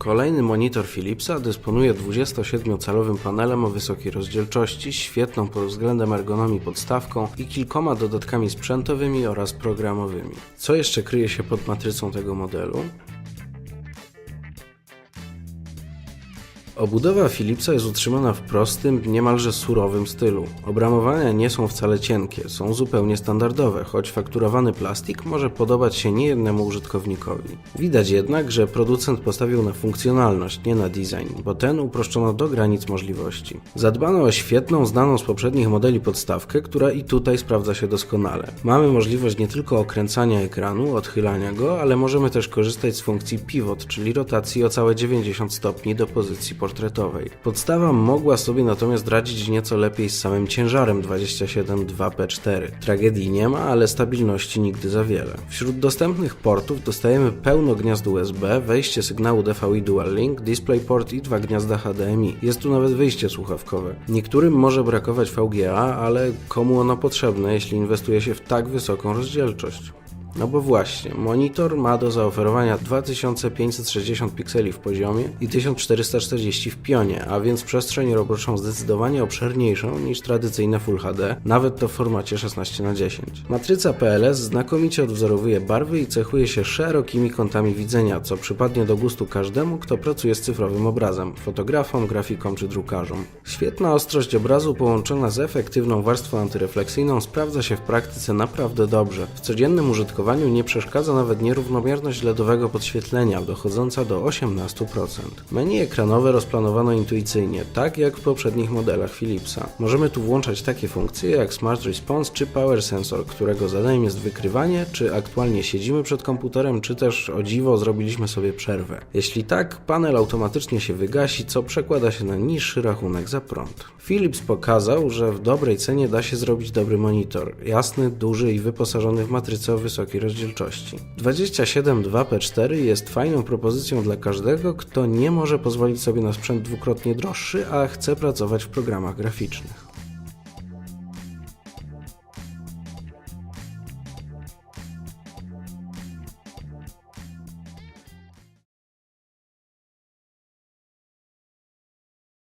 Kolejny monitor Philipsa dysponuje 27-calowym panelem o wysokiej rozdzielczości, świetną pod względem ergonomii podstawką i kilkoma dodatkami sprzętowymi oraz programowymi. Co jeszcze kryje się pod matrycą tego modelu? Obudowa Philipsa jest utrzymana w prostym, niemalże surowym stylu. Obramowania nie są wcale cienkie, są zupełnie standardowe, choć fakturowany plastik może podobać się niejednemu użytkownikowi. Widać jednak, że producent postawił na funkcjonalność, nie na design, bo ten uproszczono do granic możliwości. Zadbano o świetną, znaną z poprzednich modeli podstawkę, która i tutaj sprawdza się doskonale. Mamy możliwość nie tylko okręcania ekranu, odchylania go, ale możemy też korzystać z funkcji pivot, czyli rotacji o całe 90 stopni do pozycji portretowej. Podstawa mogła sobie natomiast radzić nieco lepiej z samym ciężarem 27.2P4. Tragedii nie ma, ale stabilności nigdy za wiele. Wśród dostępnych portów dostajemy pełno gniazd USB, wejście sygnału DVI Dual Link, DisplayPort i dwa gniazda HDMI. Jest tu nawet wyjście słuchawkowe. Niektórym może brakować VGA, ale komu ono potrzebne, jeśli inwestuje się w tak wysoką rozdzielczość? No bo właśnie, monitor ma do zaoferowania 2560 pikseli w poziomie i 1440 w pionie, a więc przestrzeń roboczą zdecydowanie obszerniejszą niż tradycyjne Full HD, nawet to w formacie 16x10. Matryca PLS znakomicie odwzorowuje barwy i cechuje się szerokimi kątami widzenia, co przypadnie do gustu każdemu, kto pracuje z cyfrowym obrazem, fotografom, grafikom czy drukarzom. Świetna ostrość obrazu połączona z efektywną warstwą antyrefleksyjną sprawdza się w praktyce naprawdę dobrze. W codziennym użytkowaniu nie przeszkadza nawet nierównomierność LEDowego podświetlenia, dochodząca do 18%. Menu ekranowe rozplanowano intuicyjnie, tak jak w poprzednich modelach Philipsa. Możemy tu włączać takie funkcje jak Smart Response czy Power Sensor, którego zadaniem jest wykrywanie, czy aktualnie siedzimy przed komputerem, czy też o dziwo zrobiliśmy sobie przerwę. Jeśli tak, panel automatycznie się wygasi, co przekłada się na niższy rachunek za prąd. Philips pokazał, że w dobrej cenie da się zrobić dobry monitor, jasny, duży i wyposażony w matrycę o wysokiej rozdzielczości. 27.2P4 jest fajną propozycją dla każdego, kto nie może pozwolić sobie na sprzęt dwukrotnie droższy, a chce pracować w programach graficznych.